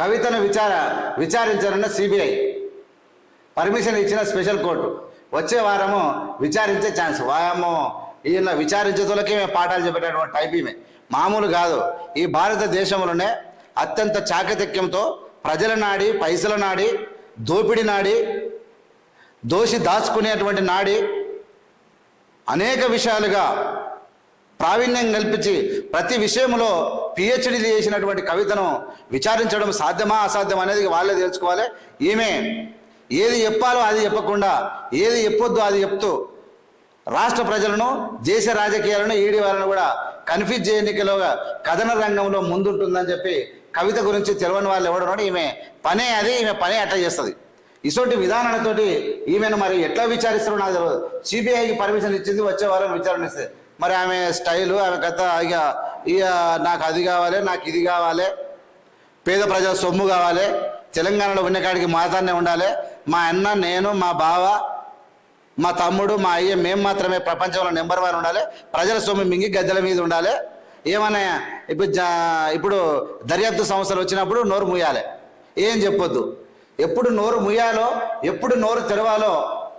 కవితను విచార విచారించాలన్న సిబిఐ పర్మిషన్ ఇచ్చిన స్పెషల్ కోర్టు వచ్చే వారము విచారించే ఛాన్స్ వాయము ఈయన విచారించేతోళ్ళకి మేము పాఠాలు చెప్పేటటువంటి టైప్ ఈమె. మామూలు కాదు. ఈ భారతదేశంలోనే అత్యంత చాకచక్యంతో ప్రజల నాడి పైసల నాడి దోపిడి నాడి దోషి దాచుకునేటువంటి నాడి అనేక విషయాలుగా ప్రావీణ్యం కల్పించి ప్రతి విషయంలో పిహెచ్డి చేసినటువంటి కవితను విచారించడం సాధ్యమా అసాధ్యమా అనేది వాళ్ళే తెలుసుకోవాలి. ఈమె ఏది చెప్పాలో అది చెప్పకుండా ఏది చెప్పొద్దు అది చెప్తూ రాష్ట్ర ప్రజలను దేశ రాజకీయాలను ఈడి వాళ్ళను కూడా కన్ఫ్యూజ్ చేయనికలో కథన రంగంలో ముందుంటుందని చెప్పి కవిత గురించి తెలియని వాళ్ళు ఎవడన్నాడు ఈమె పనే అది ఈమె పనే అట్ట చేస్తుంది. ఇటువంటి విధానాలతోటి ఈమెను మరి ఎట్లా విచారిస్తారో నాకు తెలియదు సిబిఐకి పర్మిషన్ ఇచ్చింది వచ్చే వారం విచారణ ఇస్తే. మరి ఆమె స్టైలు ఆమె కథ ఇక ఇక నాకు అది కావాలి నాకు ఇది కావాలి పేద ప్రజల సొమ్ము కావాలి తెలంగాణలో ఉన్న కాడికి ఉండాలి. మా అన్న నేను మా బావ మా తమ్ముడు మా అయ్య మేము మాత్రమే ప్రపంచంలో నెంబర్ వన్ ఉండాలి. ప్రజల సొమ్ము మింగి గద్దెల మీద ఉండాలి. ఏమన్నా ఇప్పుడు ఇప్పుడు దర్యాప్తు సంస్థలు వచ్చినప్పుడు నోరు ముయ్యాలి ఏం చెప్పొద్దు. ఎప్పుడు నోరు ముయ్యాలో ఎప్పుడు నోరు తెరవాలో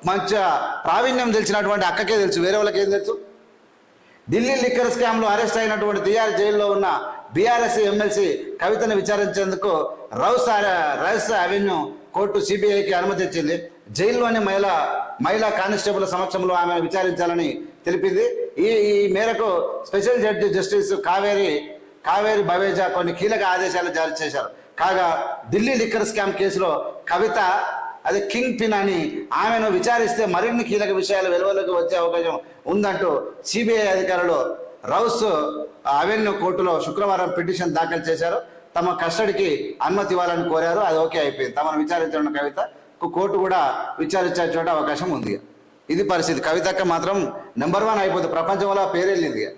మంచిగా ప్రావీణ్యం తెలిసినటువంటి అక్కకే తెలుసు వేరే వాళ్ళకి ఏం తెలుసు? ఢిల్లీ లిక్కర్ స్కామ్లో అరెస్ట్ అయినటువంటి తిహార్ జైల్లో ఉన్న బీఆర్ఎస్ ఎమ్మెల్సీ కవితను విచారించేందుకు రౌస్ రౌస్ అవెన్యూ కోర్టు సిబిఐకి అనుమతి ఇచ్చింది. జైల్లోని మహిళ మహిళా కానిస్టేబుల్ సమక్షంలో ఆమెను విచారించాలని తెలిపింది. ఈ ఈ మేరకు special judge justice Kaveri Kaveri Baweja కొన్ని కీలక ఆదేశాలు జారీ చేశారు. కాగా ఢిల్లీ లిక్కర్ స్కామ్ కేసులో కవిత అది కింగ్ పిన్ అని ఆమెను విచారిస్తే మరిన్ని కీలక విషయాలు వెలువలోకి వచ్చే అవకాశం ఉందంటూ సిబిఐ అధికారులు రౌస్ అవెన్యూ కోర్టులో శుక్రవారం పిటిషన్ దాఖలు చేశారు. తమ కస్టడీకి అనుమతి ఇవ్వాలని కోరారు. అది ఓకే అయిపోయింది. తమను విచారించడం కవిత. కోర్టు కూడా విచారించే చోట అవకాశం ఉంది. ఇది పరిస్థితి. కవితక్క మాత్రం నెంబర్ వన్ అయిపోతుంది ప్రపంచంలో పేరెళ్ళింది.